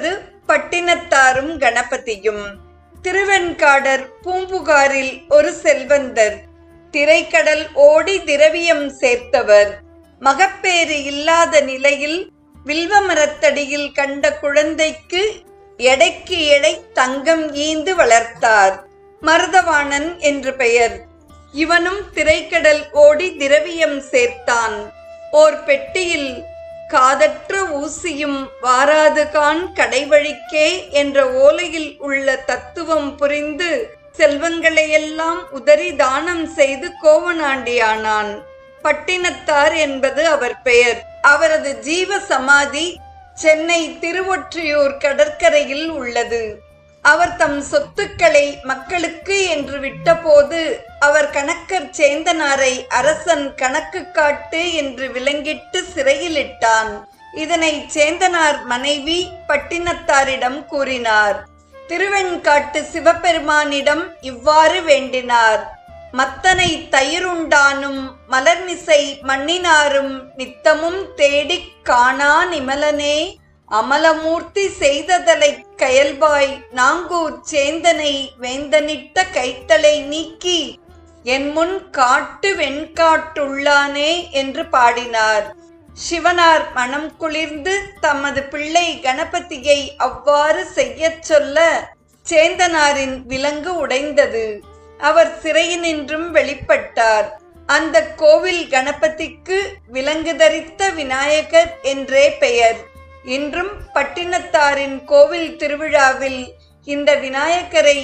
என்பது பட்டினத்தாரும் கணபதியும். திருவெண்காடர் பூம்புகாரில் ஒரு செல்வந்தர். திரைக்கடல் ஓடி திரவியம் சேர்த்தவர். மகப்பேறு இல்லாத நிலையில் வில்வ மரத்தடியில் கண்ட குழந்தைக்கு எடைக்கு எடை தங்கம் ஈந்து வளர்த்தார். மருதவாணன் என்று பெயர். இவனும் திரைக்கடல் ஓடி திரவியம் சேர்த்தான். ஓர் பெட்டியில் காதற்ற ஊசியும் வாராது கான் கடைவழிக்கே என்ற ஓலையில் உள்ள தத்துவம் புரிந்து செல்வங்களையெல்லாம் உதறி தானம் செய்து கோவனாண்டியானான். பட்டினத்தார் என்பது அவர் பெயர். அவரது ஜீவ சமாதி சென்னை திருவொற்றியூர் கடற்கரையில் உள்ளது. அவர் தம் சொத்துக்களை மக்களுக்கு என்று விட்டபோது அவர் கணக்கர் சேந்தனாரை அரசன் கணக்கு காட்டு என்று விலங்கிட்டு சிறையிலிட்டான். இதனை சேந்தனார் மனைவி பட்டினத்தாரிடம் கூறினார். திருவெண்காட்டு சிவபெருமானிடம் இவ்வாறு வேண்டினார். மத்தனை தயிருண்டானும் மலர்மிசை மண்ணினாரும் நித்தமும் தேடிக் காணா நிமலனே அமலமூர்த்தி செய்ததலை கயல்பாய் நாங்கூர் சேந்தனை வேந்தனிட்ட கைத்தலை நீக்கி என் முன் காட்டு வெண்காட்டுள்ளானே என்று பாடினார். சிவனார் மனம் குளிர்ந்து தமது பிள்ளை கணபதியை அவ்வாறு செய்யச் சொல்ல சேந்தனாரின் விலங்கு உடைந்தது. அவர் சிறையினின்றும் வெளிப்பட்டார். அந்த கோவில் கணபதிக்கு விலங்கு தரித்த விநாயகர் என்றே பெயர். இன்றும் பட்டினத்தாரின் கோவில் திருவிழாவில் இந்த விநாயகரை